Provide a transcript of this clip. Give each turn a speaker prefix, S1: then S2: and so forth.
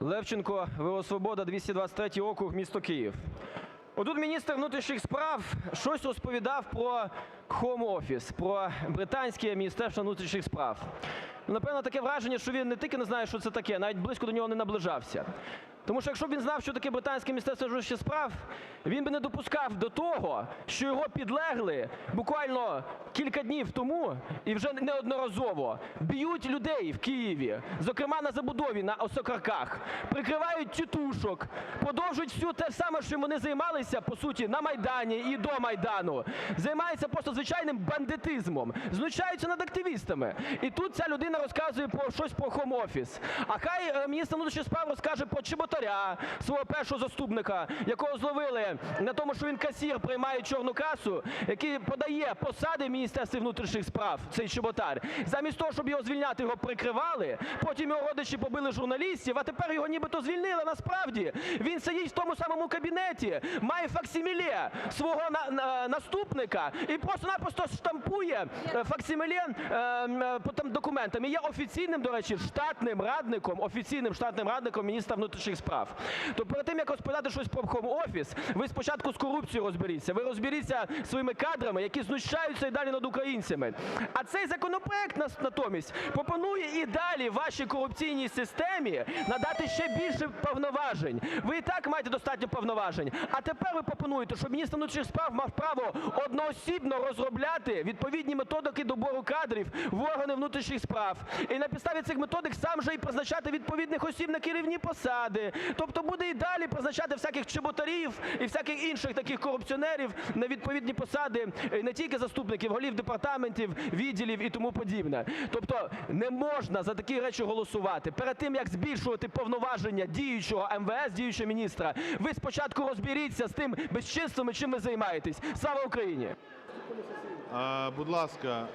S1: Левченко, ВО "Свобода", 223 округ, місто Київ. Отут міністр внутрішніх справ щось розповідав про Home Office, про британське Міністерство внутрішніх справ. Напевно, таке враження, що він не тільки не знає, що це таке, навіть близько до нього не наближався. Тому що якщо б він знав, що таке британське Міністерство внутрішніх справ, він би не допускав до того, що його підлегли буквально кілька днів тому і вже неодноразово б'ють людей в Києві, зокрема на забудові на Осокарках, прикривають тітушок, продовжують все те саме, що вони займалися, по суті, на Майдані і до Майдану. Займаються просто звичайним бандитизмом, знущаються над активістами. І тут ця людина розказує про щось про Office. А хай е, міністр внутрішніх справ розкаже про Чеботаря, свого першого заступника, якого зловили на тому, що він касір приймає чорну касу, який подає посади в Міністерстві внутрішніх справ, цей Чеботар. Замість того, щоб його звільняти, його прикривали, потім його родичі побили журналістів, а тепер його нібито звільнили. Насправді він сидить в тому самому кабінеті, має факсиміле свого на, на- наступника і просто-напросто штампує е, факсиміле е, е, по там документам. Є офіційним, до речі, штатним радником, офіційним штатним радником міністра внутрішніх справ. То перед тим, як розповідати щось про Office, ви спочатку з корупцією розберіться, ви розберіться своїми кадрами, які знущаються і далі над українцями. А цей законопроект нас натомість пропонує і далі вашій корупційній системі надати ще більше повноважень. Ви і так маєте достатньо повноважень. А тепер ви пропонуєте, щоб міністр внутрішніх справ мав право одноосібно розробляти відповідні методики добору кадрів в органи внутрішніх справ. І на підставі цих методик сам же і призначати відповідних осіб на керівні посади. Тобто буде і далі призначати всяких чеботарів і всяких інших таких корупціонерів на відповідні посади, е, не тільки заступників, голів департаментів, відділів і тому подібне. Тобто не можна за такі речі голосувати. Перед тим, як збільшувати повноваження діючого МВС, діючого міністра, ви спочатку розберіться з тим безчинством, чим ви займаєтесь. Слава Україні!
S2: Будь ласка,